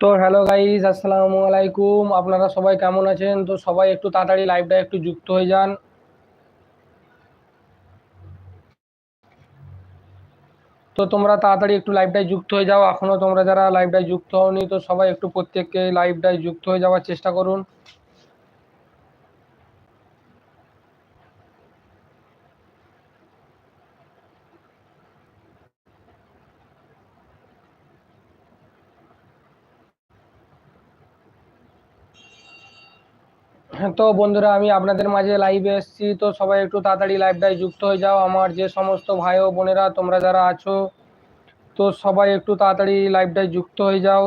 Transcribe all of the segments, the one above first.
তো hello guys আসসালামু আলাইকুম। আপনারা সবাই কেমন আছেন? তো সবাই একটু তাড়াতাড়ি লাইভটা একটু যুক্ত হয়ে যান। তোমরা তাড়াতাড়ি একটু লাইভটায় যুক্ত হয়ে যাও। এখনও তোমরা যারা লাইভটায় যুক্ত হওনি, তো সবাই একটু প্রত্যেককে লাইভটায় যুক্ত হয়ে যাওয়ার চেষ্টা করুন। তো বন্ধুরা, আমি আপনাদের মাঝে লাইভে এসেছি। তো সবাই একটু তাড়াতাড়ি লাইভটায় যুক্ত হয়ে যাও। আমার যে সমস্ত ভাই ও বোনেরা, তোমরা যারা আছো, তো সবাই একটু তাড়াতাড়ি লাইভটায় যুক্ত হয়ে যাও।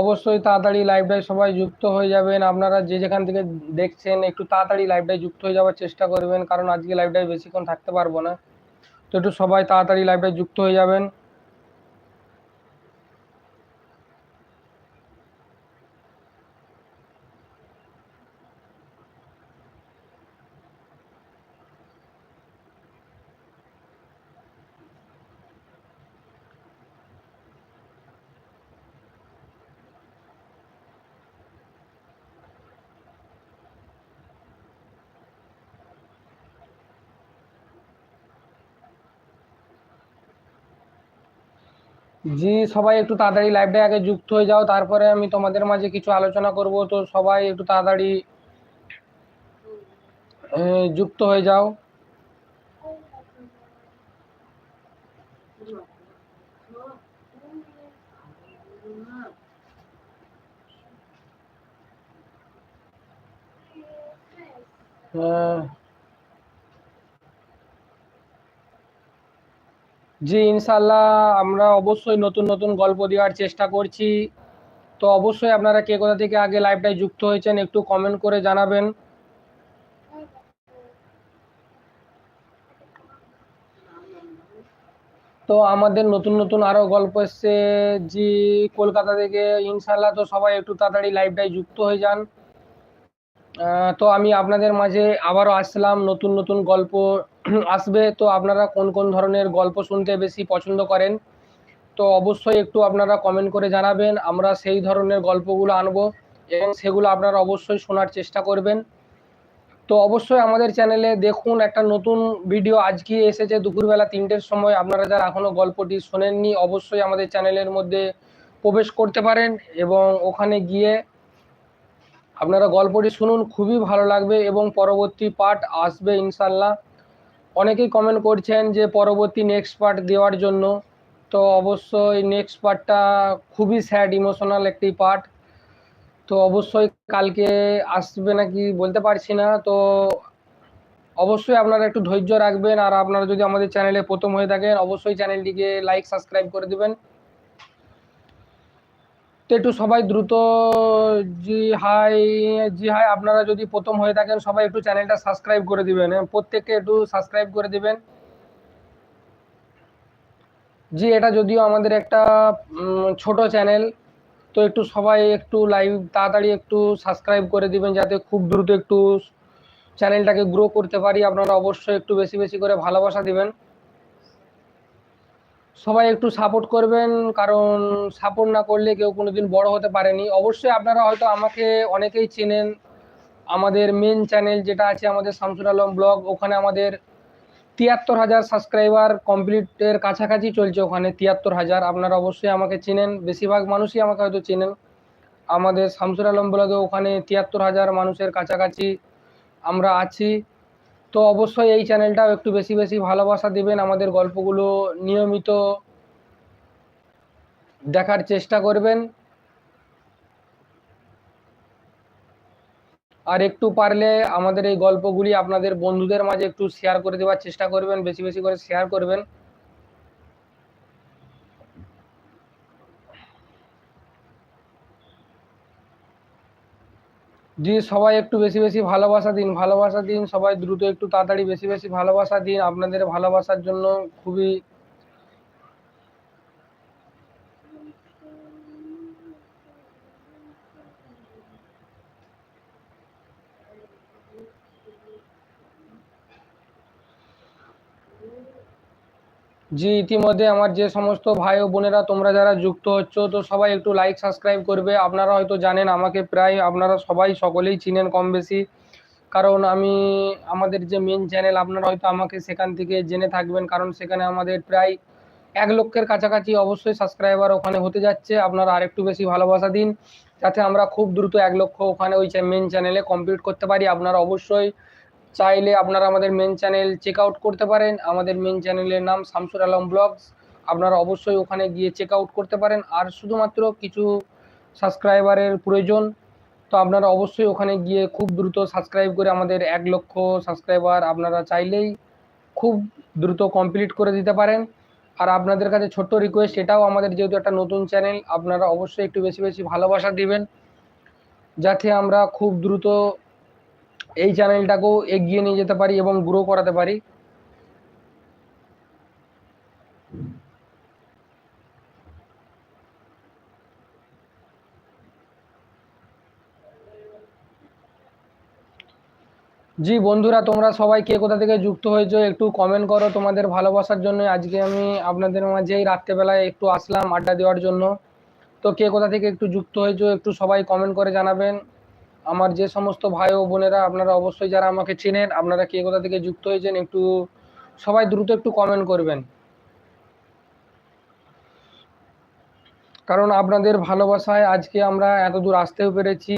অবশ্যই তাড়াতাড়ি লাইভটায় সবাই যুক্ত হয়ে যাবেন। আপনারা যে যেখান থেকে দেখছেন, একটু তাড়াতাড়ি লাইভটায় যুক্ত হয়ে যাওয়ার চেষ্টা করবেন, কারণ আজকে লাইভটায় বেশিক্ষণ থাকতে পারব না। তো একটু সবাই তাড়াতাড়ি লাইভটায় যুক্ত হয়ে যাবেন। জি সবাই একটু তাড়াতাড়ি লাইভটায় আগে যুক্ত হয়ে যাও, তারপরে আমি তোমাদের মাঝে কিছু আলোচনা করব। তো সবাই একটু তাড়াতাড়ি যুক্ত হয়ে যাও। জি ইনশাল্লাহ আমরা অবশ্যই নতুন নতুন গল্প দেওয়ার চেষ্টা করছি। তো অবশ্যই আপনারা কে কোথা থেকে আগে লাইভটায় যুক্ত হয়েছেন একটু কমেন্ট করে জানাবেন। তো আমাদের নতুন নতুন আরও গল্প এসছে জি কলকাতা থেকে ইনশাল্লাহ তো সবাই একটু তাড়াতাড়ি লাইভটায় যুক্ত হয়ে যান। তো আমি আপনাদের মাঝে আবারও আসলাম, নতুন নতুন গল্প আসবে। তো আপনারা কোন কোন ধরনের গল্প শুনতে বেশি পছন্দ করেন, তো অবশ্যই একটু আপনারা কমেন্ট করে জানাবেন। আমরা সেই ধরনের গল্পগুলো আনব এবং সেগুলো আপনারা অবশ্যই শোনার চেষ্টা করবেন। তো অবশ্যই আমাদের চ্যানেলে দেখুন, একটা নতুন ভিডিও আজকে এসেছে দুপুরবেলা তিনটের সময়। আপনারা যারা এখনও গল্পটি শোনেননি, অবশ্যই আমাদের চ্যানেলের মধ্যে প্রবেশ করতে পারেন এবং ওখানে গিয়ে আপনারা গল্পটি শুনুন, খুবই ভালো লাগবে এবং পরবর্তী পার্ট আসবে ইনশাল্লাহ। অনেকেই কমেন্ট করছেন যে পরবর্তী নেক্সট পার্ট দেওয়ার জন্য। তো অবশ্যই নেক্সট পার্টটা খুবই স্যাড ইমোশনাল একটি পার্ট তো অবশ্যই কালকে আসবে নাকি বলতে পারছি না। তো অবশ্যই আপনারা একটু ধৈর্য রাখবেন আর আপনারা যদি আমাদের চ্যানেলে প্রথম হয়ে থাকেন, অবশ্যই চ্যানেলটিকে লাইক সাবস্ক্রাইব করে দেবেন। তো একটু সবাই দ্রুত, জি হাই জি হাই, আপনারা যদি প্রথম হয়ে থাকেন, সবাই একটু চ্যানেলটা সাবস্ক্রাইব করে দিবেন হ্যাঁ? প্রত্যেককে একটু সাবস্ক্রাইব করে দিবেন। জি, এটা যদিও আমাদের একটা ছোট চ্যানেল, তো একটু সবাই একটু লাইভ, তাড়াতাড়ি একটু সাবস্ক্রাইব করে দিবেন, যাতে খুব দ্রুত একটু চ্যানেলটাকে গ্রো করতে পারি। আপনারা অবশ্যই একটু বেশি বেশি করে ভালোবাসা দিবেন। সবাই একটু সাপোর্ট করবেন, কারণ সাপোর্ট না করলে কেউ কোনোদিন বড় হতে পারেনি। অবশ্যই আপনারা হয়তো আমাকে অনেকেই চেনেন। আমাদের মেন চ্যানেল যেটা আছে আমাদের শামসুর আলম ব্লগ ওখানে আমাদের তিয়াত্তর হাজার সাবস্ক্রাইবার কমপ্লিটের কাছাকাছি চলছে ওখানে, তিয়াত্তর হাজার। আপনারা অবশ্যই আমাকে চেনেন। বেশিরভাগ মানুষই আমাকে হয়তো চেনেন। আমাদের শামসুর আলম ব্লগে ওখানে তিয়াত্তর হাজার মানুষের কাছাকাছি আমরা আছি। তো অবশ্যই এই চ্যানেলটাও একটু বেশি বেশি ভালোবাসা দেবেন, আমাদের গল্পগুলো নিয়মিত দেখার চেষ্টা করবেন। আর একটু পারলে আমাদের এই গল্পগুলি আপনাদের বন্ধুদের মাঝে একটু শেয়ার করে দেওয়ার চেষ্টা করবেন, বেশি বেশি করে শেয়ার করবেন। যে সবাই একটু বেশি বেশি ভালোবাসা দিন ভালোবাসা দিন, সবাই দ্রুত একটু তাড়াতাড়ি বেশি বেশি ভালোবাসা দিন, আপনাদের ভালোবাসার জন্য খুবই জি, ইতিমধ্যে আমার যে সমস্ত ভাই ও বোনেরা তোমরা যারা যুক্ত হচ্ছ, তো সবাই একটু লাইক সাবস্ক্রাইব করবে। আপনারা হয়তো জানেন, আমাকে প্রায় আপনারা সবাই সকলেই চিনেন কম বেশি। কারণ আমি, আমাদের যে মেন চ্যানেল আপনারা হয়তো আমাকে সেখান থেকে জেনে থাকবেন। কারণ সেখানে আমাদের প্রায় এক লক্ষের কাছাকাছি অবশ্যই সাবস্ক্রাইবার ওখানে হতে যাচ্ছে। আপনারা আরেকটু বেশি ভালোবাসা দিন, যাতে আমরা খুব দ্রুত এক লক্ষ ওখানে ওই মেন চ্যানেলে কমপ্লিট করতে পারি। আপনারা অবশ্যই চাইলে আপনারা আমাদের মেন চ্যানেল চেক আউট করতে পারেন। আমাদের মেন চ্যানেলের নাম শামসুর আলম ব্লগস। আপনারা অবশ্যই ওখানে গিয়ে চেক আউট করতে পারেন। আর শুধুমাত্র কিছু সাবস্ক্রাইবারের প্রয়োজন, তো আপনারা অবশ্যই ওখানে গিয়ে খুব দ্রুত সাবস্ক্রাইব করে আমাদের এক লক্ষ সাবস্ক্রাইবার আপনারা চাইলেই খুব দ্রুত কমপ্লিট করে দিতে পারেন। আর আপনাদের কাছে ছোট্ট রিকোয়েস্ট এটাও আমাদের যেহেতু একটা নতুন চ্যানেল আপনারা অবশ্যই একটু বেশি বেশি ভালোবাসা দিবেন। যাতে আমরা খুব দ্রুত এই চ্যানেলটাকেও এগিয়ে নিয়ে যেতে পারি এবং গ্রো করাতে পারি। জি, বন্ধুরা, তোমরা সবাই কে কোথা থেকে যুক্ত হয়েছো একটু কমেন্ট করো। তোমাদের ভালোবাসার জন্য আজকে আমি আপনাদের মাঝে রাত্রেবেলায় একটু আসলাম আড্ডা দেওয়ার জন্য। তো কে কোথা থেকে একটু যুক্ত হয়েছো একটু সবাই কমেন্ট করে জানাবেন। আমার যে সমস্ত ভাই ও বোনেরা, আপনারা অবশ্যই যারা আমাকে চেনেন, আপনারা কে কোথা থেকে যুক্ত হয়েছেন একটু সবাই দ্রুত একটু কমেন্ট করবেন। কারণ আপনাদের ভালোবাসায় আজকে আমরা এত দূর আসতেও পেরেছি,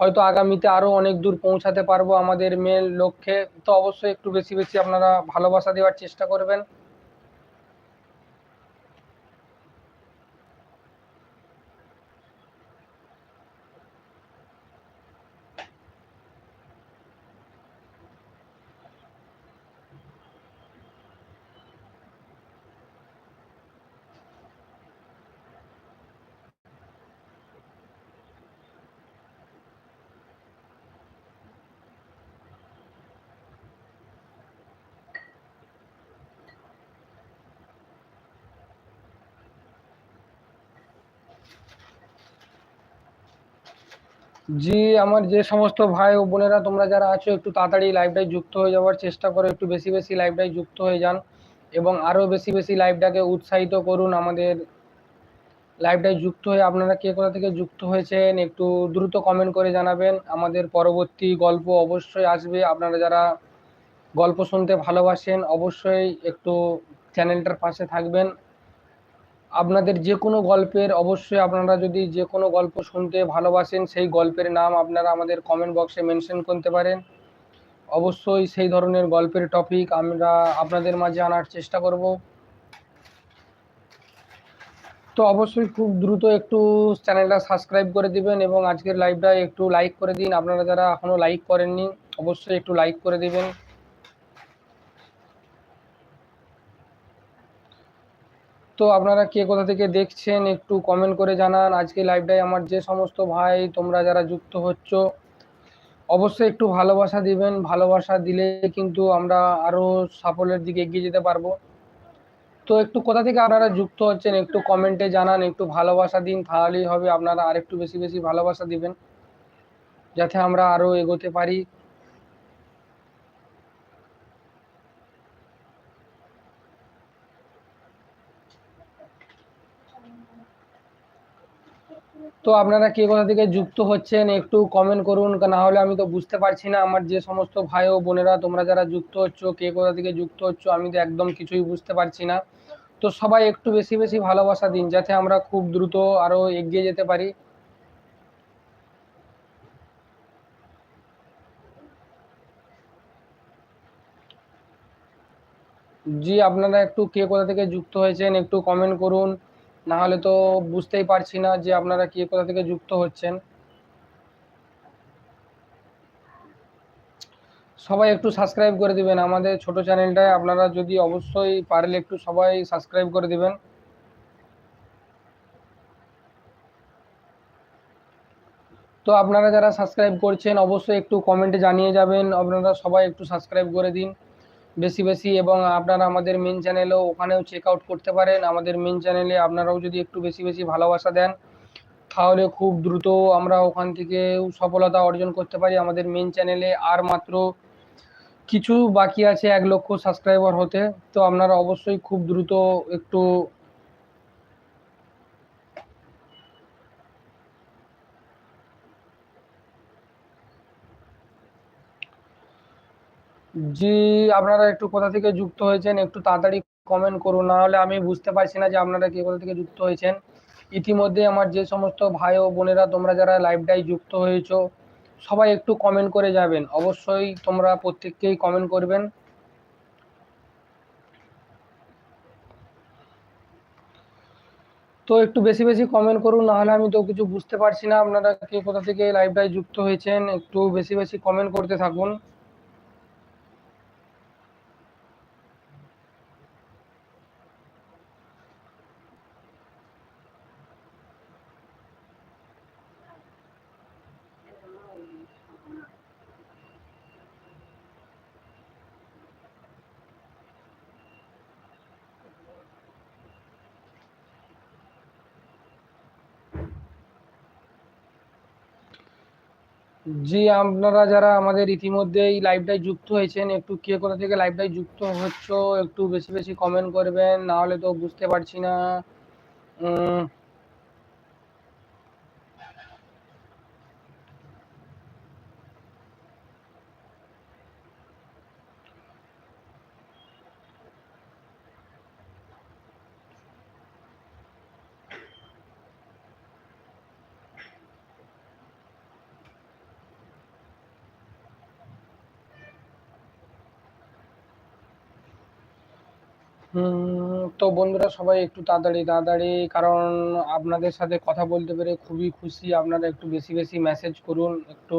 হয়তো আগামীতে আরও অনেক দূর পৌঁছাতে পারব আমাদের মেন লক্ষ্যে, তো অবশ্যই একটু বেশি বেশি আপনারা ভালোবাসা দেওয়ার চেষ্টা করবেন। জি, আমার যে সমস্ত ভাই ও বোনেরা তোমরা যারা আছো, একটু তাড়াতাড়ি লাইভটায় যুক্ত হয়ে যাওয়ার চেষ্টা করো, একটু বেশি বেশি লাইভটায় যুক্ত হয়ে যান এবং আরও বেশি বেশি লাইভটাকে উৎসাহিত করুন আমাদের লাইভটায় যুক্ত হয়ে। আপনারা কে কোথা থেকে যুক্ত হয়েছেন, একটু দ্রুত কমেন্ট করে জানাবেন। আমাদের পরবর্তী গল্প অবশ্যই আসবে। আপনারা যারা গল্প শুনতে ভালোবাসেন, অবশ্যই একটু চ্যানেলটার পাশে থাকবেন। আপনাদের যে কোনো গল্পের অবশ্যই আপনারা যদি যে কোনো গল্প শুনতে ভালোবাসেন, সেই গল্পের নাম আপনারা আমাদের কমেন্ট বক্সে মেনশন করতে পারেন। অবশ্যই সেই ধরনের গল্পের টপিক আমরা আপনাদের মাঝে আনার চেষ্টা করব। তো অবশ্যই খুব দ্রুত একটু চ্যানেলটা সাবস্ক্রাইব করে দিবেন এবং আজকের লাইভটা একটু লাইক করে দিন। আপনারা যারা এখনও লাইক করেননি, অবশ্যই একটু লাইক করে দিবেন। তো আপনারা কে কোথা থেকে দেখছেন একটু কমেন্ট করে জানান। আজকে লাইভটাই আমার যে সমস্ত ভাই, তোমরা যারা যুক্ত হচ্ছ, অবশ্যই একটু ভালোবাসা দিবেন। ভালোবাসা দিলে কিন্তু আমরা আরও সাফল্যের দিকে এগিয়ে যেতে পারব। তো একটু কোথা থেকে আপনারা যুক্ত হচ্ছেন একটু কমেন্টে জানান। একটু ভালোবাসা দিন, তাহলেই হবে আপনারা আরেকটু বেশি বেশি ভালোবাসা দিবেন, যাতে আমরা আরও এগোতে পারি। তো আপনারা কে কোথা থেকে যুক্ত হচ্ছেন একটু কমেন্ট করুন না হলে আমি তো বুঝতে পারছি না। আমার যে সমস্ত ভাই ও বোনেরা, তোমরা যারা যুক্ত হচ্ছ, কে কোথা থেকে যুক্ত হচ্ছ, আমি তো একদম কিছুই বুঝতে পারছি না। তো সবাই একটু বেশি বেশি ভালোবাসা দিন, যাতে আমরা খুব দ্রুত আরও এগিয়ে যেতে পারি। জি, আপনারা একটু কে কোথা থেকে যুক্ত হয়েছেন একটু কমেন্ট করুন। না হলে তো বুঝতেই পারছি না যে আপনারা কে কোথা থেকে যুক্ত হচ্ছেন। সবাই একটু সাবস্ক্রাইব করে দিবেন, আমাদের ছোট চ্যানেলটায় আপনারা যদি অবশ্যই পারলে একটু সবাই সাবস্ক্রাইব করে দিবেন। তো আপনারা যারা সাবস্ক্রাইব করছেন, অবশ্যই একটু কমেন্টে জানিয়ে যাবেন, আপনারা সবাই একটু সাবস্ক্রাইব করে দিন। বেশি বেশি এবং আপনারা আমাদের মেন চ্যানেলেও ওখানেও চেক আউট করতে পারেন। আমাদের মেন চ্যানেলে আপনারাও যদি একটু বেশি বেশি ভালোবাসা দেন, তাহলে খুব দ্রুত আমরা ওখান থেকে সফলতা অর্জন করতে পারি আমাদের মেন চ্যানেলে আর মাত্র কিছু বাকি আছে, এক লক্ষ সাবস্ক্রাইবার হতে। তো আপনারা অবশ্যই খুব দ্রুত একটু জি, আপনারা একটু কোথা থেকে যুক্ত হয়েছেন একটু তাড়াতাড়ি কমেন্ট করুন, না হলে আমি বুঝতে পারছি না যে আপনারা কে কোথা থেকে যুক্ত হয়েছেন। ইতিমধ্যে আমার যে সমস্ত ভাই ও বোনেরা, তোমরা যারা লাইভটাই যুক্ত হয়েছো, সবাই একটু কমেন্ট করে যাবেন। অবশ্যই তোমরা প্রত্যেককেই কমেন্ট করবেন। তো একটু বেশি বেশি কমেন্ট করুন নাহলে আমি তো কিছু বুঝতে পারছি না আপনারা কে কোথা থেকে লাইভটাই যুক্ত হয়েছেন। একটু বেশি বেশি কমেন্ট করতে থাকুন। জি, আপনারা যারা আমাদের ইতিমধ্যে এই লাইভটাই যুক্ত হয়েছেন, একটু কে কোথা থেকে লাইভটাই যুক্ত হচ্ছ, একটু বেশি বেশি কমেন্ট করবেন, না হলে তো বুঝতে পারছি না। তো বন্ধুরা সবাই একটু তাড়াতাড়ি তাড়াতাড়ি, কারণ আপনাদের সাথে কথা বলতে পেরে খুবই খুশি। আপনারা একটু বেশি বেশি মেসেজ করুন, একটু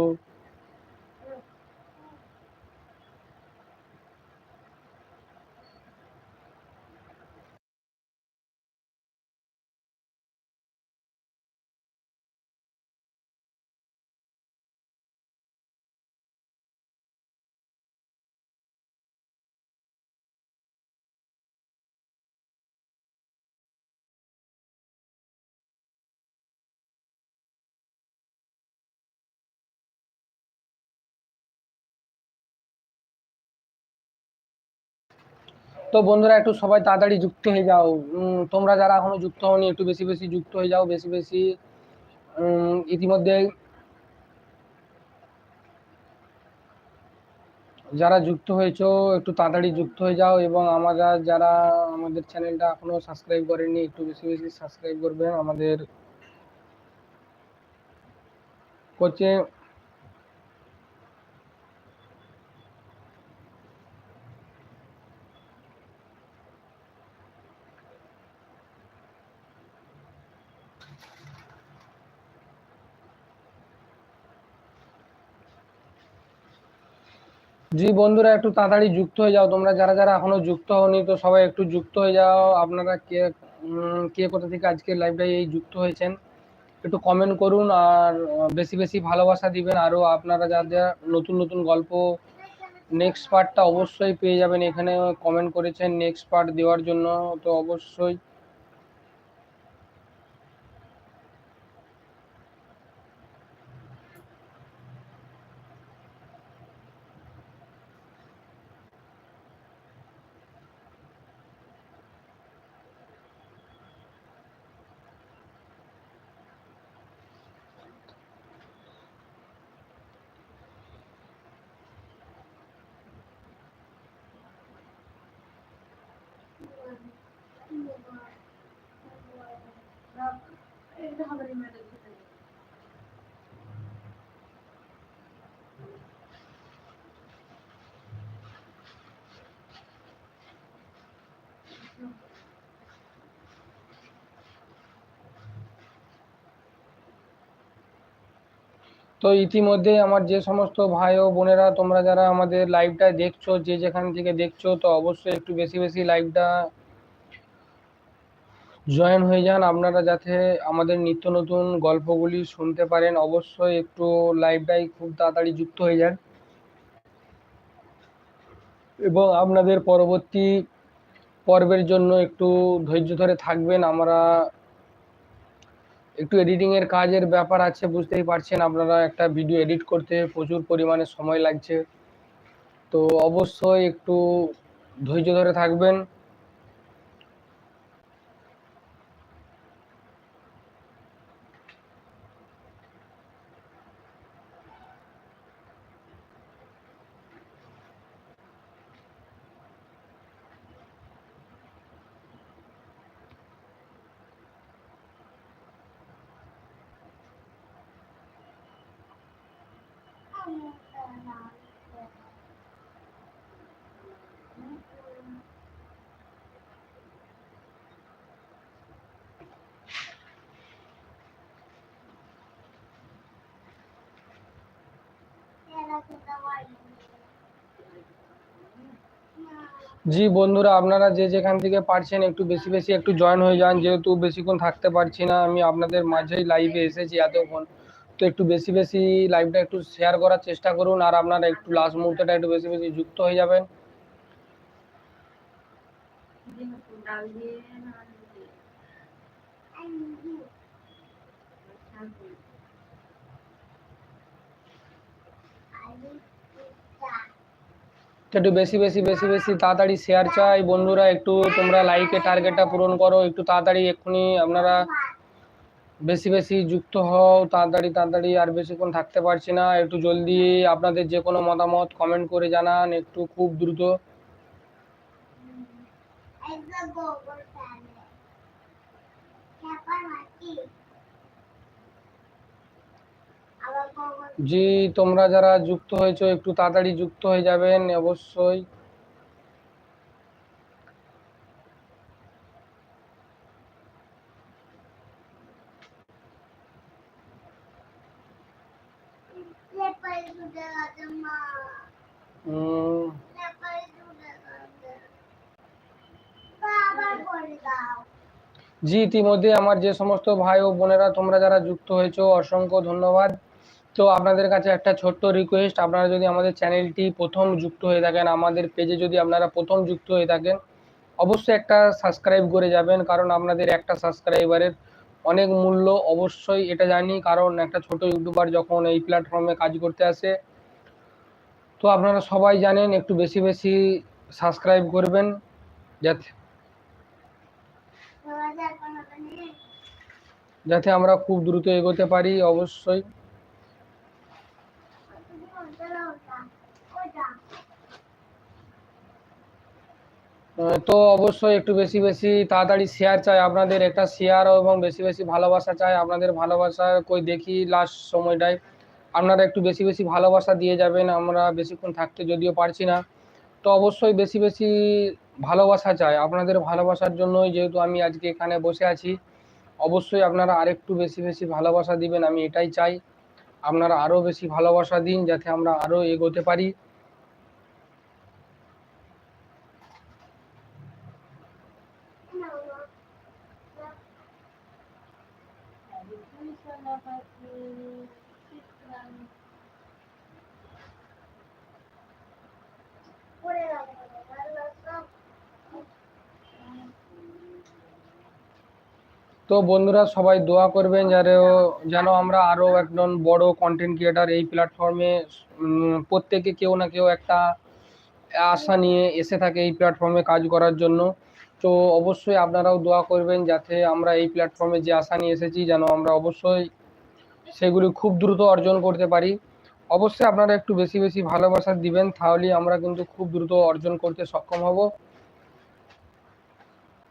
তো বন্ধুরা একটু সবাই তাড়াতাড়ি যুক্ত হয়ে যাও। তোমরা যারা এখনও যুক্ত হওনি, একটু বেশি বেশি যুক্ত হয়ে যাও, বেশি বেশি। ইতিমধ্যে যারা যুক্ত হয়েছ, একটু তাড়াতাড়ি যুক্ত হয়ে যাও এবং আমরা যারা আমাদের চ্যানেলটা এখনও সাবস্ক্রাইব করেনি, একটু বেশি বেশি সাবস্ক্রাইব করবেন। আমাদের কোচে জি বন্ধুরা, একটু তাড়াতাড়ি যুক্ত হয়ে যাও। তোমরা যারা যারা এখনও যুক্ত হওনি, তো সবাই একটু যুক্ত হয়ে যাও। আপনারা কে কে কোথা থেকে আজকে লাইভটাই এই যুক্ত হয়েছেন, একটু কমেন্ট করুন আর বেশি বেশি ভালোবাসা দিবেন। আরও আপনারা যাদের নতুন নতুন গল্প নেক্সট পার্টটা অবশ্যই পেয়ে যাবেন। এখানে কমেন্ট করেছেন নেক্সট পার্ট দেওয়ার জন্য। তো অবশ্যই তো ইতিমধ্যে আমার যে সমস্ত ভাই ও বোনেরা, তোমরা যারা আমাদের লাইভটা দেখছ, যে যেখান থেকে দেখছ, তো অবশ্যই একটু বেশি বেশি লাইভটা জয়েন হয়ে যান। আপনারা যাতে আমাদের নিত্য নতুন গল্পগুলি শুনতে পারেন, অবশ্যই একটু লাইভটাই খুব তাড়াতাড়ি যুক্ত হয়ে যান। এবং আপনাদের পরবর্তী পর্বের জন্য একটু ধৈর্য ধরে থাকবেন। আমরা একটু এডিটিংয়ের কাজের ব্যাপার আছে, বুঝতেই পারছেন আপনারা, একটা ভিডিও এডিট করতে প্রচুর পরিমাণে সময় লাগছে। তো অবশ্যই একটু ধৈর্য ধরে থাকবেন। জি বন্ধুরা, আপনারা যে যেখান থেকে পারছেন একটু বেশি বেশি একটু জয়েন হয়ে যান, যেহেতু বেশিক্ষণ থাকতে পারছি না, আমি আপনাদের মাঝেই লাইভে এসেছি এতক্ষণ। তো একটু বেশি বেশি লাইভটা একটু শেয়ার করার চেষ্টা করুন, আর আপনারা একটু লাস্ট মুহূর্তটা একটু বেশি বেশি যুক্ত হয়ে যাবেন তো একটু বেশি বেশি বেশি বেশি তাড়াতাড়ি শেয়ার চাই। বন্ধুরা, একটু তোমরা লাইকের টার্গেটটা পূরণ করো। একটু তাড়াতাড়ি এক্ষুনি আপনারা বেশি বেশি যুক্ত হও। তাড়াতাড়ি তাড়াতাড়ি আর বেশিক্ষণ থাকতে পারছি না। একটু জলদি আপনাদের যে কোনো মতামত কমেন্ট করে জানান। একটু খুব দ্রুত। জি, তোমরা যারা যুক্ত হয়েছো, একটু তাড়াতাড়ি যুক্ত হয়ে যাবেন, অবশ্যই। জি, ইতিমধ্যে আমার যে সমস্ত ভাই ও বোনেরা, তোমরা যারা যুক্ত হয়েছো, অসংখ্য ধন্যবাদ। তো আপনাদের কাছে একটা ছোট্ট রিকোয়েস্ট আপনারা যদি আমাদের চ্যানেলটি প্রথম যুক্ত হয়ে থাকেন, আমাদের পেজে যদি আপনারা প্রথম যুক্ত হয়ে থাকেন, অবশ্যই একটা সাবস্ক্রাইব করে যাবেন, কারণ আপনাদের একটা সাবস্ক্রাইবারের অনেক মূল্য অবশ্যই এটা জানি, কারণ একটা ছোট ইউটিউবার যখন এই প্ল্যাটফর্মে কাজ করতে আসে, তো আপনারা সবাই জানেন, একটু বেশি বেশি সাবস্ক্রাইব করবেন, যাতে যাতে আমরা খুব দ্রুত এগোতে পারি অবশ্যই। তো অবশ্যই একটু বেশি বেশি তাড়াতাড়ি শেয়ার চাই আপনাদের। একটা শেয়ার এবং বেশি বেশি ভালোবাসা চাই আপনাদের ভালোবাসা কই দেখি লাস্ট সময়টায়। আপনারা একটু বেশি বেশি ভালোবাসা দিয়ে যাবেন, আমরা বেশিক্ষণ থাকতে যদিও পারছি না। তো অবশ্যই বেশি বেশি ভালোবাসা চাই। আপনাদের ভালোবাসার জন্যই যেহেতু আমি আজকে এখানে বসে আছি, অবশ্যই আপনারা আরেকটু বেশি বেশি ভালোবাসা দিবেন, আমি এটাই চাই। আপনারা আরও বেশি ভালোবাসা দিন, যাতে আমরা আরও এগোতে পারি। তো বন্ধুরা সবাই দোয়া করবেন যেন যেন আমরা আরও একজন বড় কন্টেন্ট ক্রিয়েটার এই প্ল্যাটফর্মে প্রত্যেকে কেউ না কেউ একটা আশা নিয়ে এসে থাকে এই প্ল্যাটফর্মে কাজ করার জন্য। তো অবশ্যই আপনারাও দোয়া করবেন যাতে আমরা এই প্ল্যাটফর্মে যে আশা নিয়ে এসেছি যেন আমরা অবশ্যই সেগুলি খুব দ্রুত অর্জন করতে পারি। অবশ্যই আপনারা একটু বেশি বেশি ভালোবাসা দিবেন, তাহলেই আমরা কিন্তু খুব দ্রুত অর্জন করতে সক্ষম হব।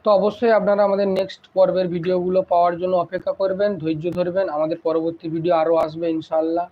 তো অবশ্যই আপনারা আমাদের নেক্সট পর্বের ভিডিওগুলো পাওয়ার জন্য অপেক্ষা করবেন, ধৈর্য ধরবেন। আমাদের পরবর্তী ভিডিও আরও আসবে, ইনশাআল্লাহ।